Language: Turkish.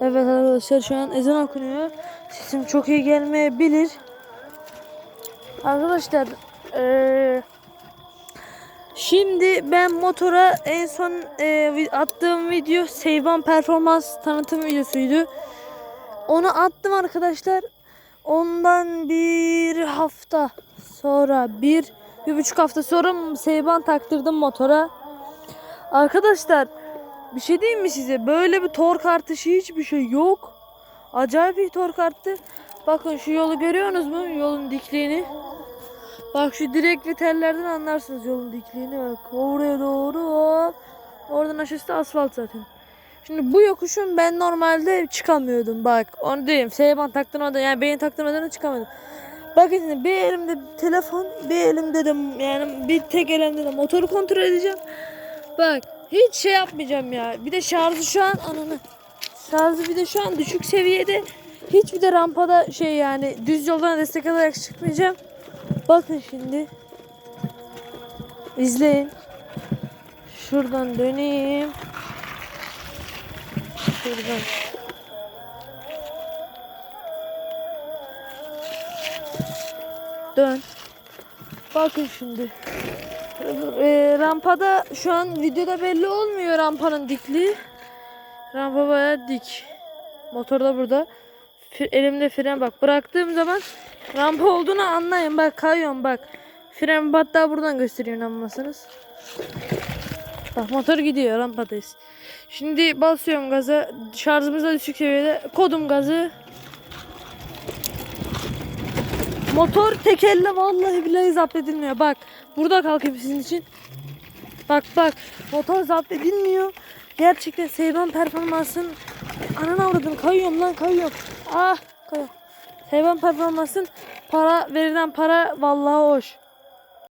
Evet arkadaşlar şu an ezan okunuyor. Sesim çok iyi gelmeyebilir. Arkadaşlar eee, şimdi ben motora en son vi- attığım video Seyvan performans tanıtım videosuydu. Onu attım arkadaşlar. Ondan bir hafta sonra bir bir buçuk hafta sonra Seyvan taktırdım motora. Arkadaşlar bir şey diyeyim mi size? Böyle bir tork artışı hiçbir şey yok. Acayip bir tork arttı. Bakın şu yolu görüyorsunuz mu? Yolun dikliğini. Bak şu direkt vitellerden anlarsınız yolun dikliğini. Bak oraya doğru hop. Oradan aşağısı da asfalt zaten. Şimdi bu yokuşun ben normalde çıkamıyordum bak. Onu diyeyim. Seyban taktırmadan yani beni taktırmadan çıkamadım. Bakın şimdi bir elimde telefon, bir elimde de yani bir tek elimde de motoru kontrol edeceğim. Bak hiç şey yapmayacağım ya. Bir de şarjı şu an ananı. Şarjı bir de şu an düşük seviyede. Hiç bir de rampada şey yani düz yoldan destek alarak çıkmayacağım. Bakın şimdi. İzleyin. Şuradan döneyim. Şuradan. Dön. Bakın şimdi. E, rampada şu an videoda belli olmuyor rampanın dikliği. Rampa bayağı dik. Motor da burada. Fre- elimde fren bak. Bıraktığım zaman rampa olduğunu anlayın. Bak kayıyorum bak. Fren hatta buradan gösteriyor inanmazsınız. Bak motor gidiyor rampadayız. Şimdi basıyorum gaza. Şarjımız da düşük seviyede. Kodum gazı. Motor tek elle vallahi billahi zapt edilmiyor. Bak burada kalkayım sizin için. Bak bak motor zapt edilmiyor. Gerçekten Seyban performansın ananı avradım kayıyorum lan kayıyorum. Ah kayıyorum. Seyban performansın para verilen para vallahi hoş.